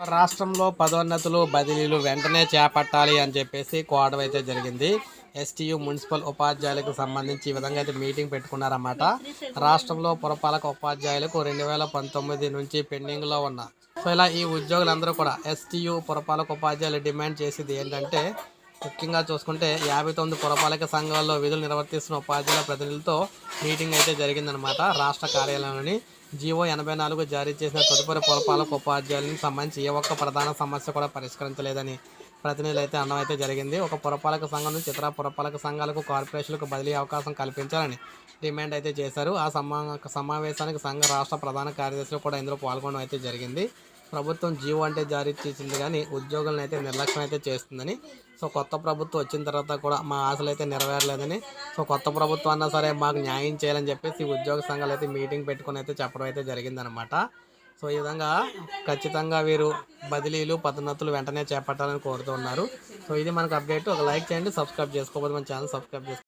రాష్ట్రంలో పదోన్నతులు బదిలీలు వెంటనే చేపట్టాలి అని చెప్పేసి కోవడం అయితే జరిగింది. ఎస్టీయు మున్సిపల్ ఉపాధ్యాయులకు సంబంధించి ఈ విధంగా అయితే మీటింగ్ పెట్టుకున్నారన్నమాట. రాష్ట్రంలో పురపాలక ఉపాధ్యాయులకు రెండు వేల పంతొమ్మిది నుంచి పెండింగ్లో ఉన్న సో ఇలా ఈ ఉద్యోగులందరూ కూడా ఎస్టీయు పురపాలక ఉపాధ్యాయులు డిమాండ్ చేసేది ఏంటంటే ముఖ్యంగా చూసుకుంటే యాభై తొమ్మిది పురపాలక సంఘాల్లో విధులు నిర్వర్తిస్తున్న ఉపాధ్యాయుల ప్రతినిధులతో మీటింగ్ అయితే జరిగిందనమాట రాష్ట్ర కార్యాలయంలోని జీవో ఎనభై నాలుగు జారీ చేసిన తదుపరి పురపాలక ఉపాధ్యాయులకు సంబంధించి ఏ ఒక్క ప్రధాన సమస్య కూడా పరిష్కరించలేదని ప్రతినిధులు అయితే అనడం అయితే జరిగింది. ఒక పురపాలక సంఘం నుంచి ఇతర పురపాలక సంఘాలకు కార్పొరేషన్లకు బదిలీ అవకాశం కల్పించాలని డిమాండ్ అయితే చేశారు. ఆ సమా సమావేశానికి సంఘ రాష్ట్ర ప్రధాన కార్యదర్శులు కూడా ఇందులో పాల్గొనడం అయితే జరిగింది. ప్రభుత్వం జీవో అంటే జారీ చేసింది కానీ ఉద్యోగులను అయితే నిర్లక్ష్యం అయితే చేస్తుందని. సో కొత్త ప్రభుత్వం వచ్చిన తర్వాత కూడా మా ఆశలు అయితే నెరవేరలేదని. సో కొత్త ప్రభుత్వం అన్నా సరే మాకు న్యాయం చేయాలని చెప్పేసి ఉద్యోగ సంఘాలు అయితే మీటింగ్ పెట్టుకుని అయితే చెప్పడం అయితే జరిగిందనమాట. సో ఈ విధంగా ఖచ్చితంగా వీరు బదిలీలు పదోన్నతులు వెంటనే చేపట్టాలని కోరుతున్నారు సో ఇది మనకు అప్డేట్. ఒక లైక్ చేయండి సబ్స్క్రైబ్ చేసుకోకపోతే మన ఛానల్ సబ్స్క్రైబ్ చేసుకోండి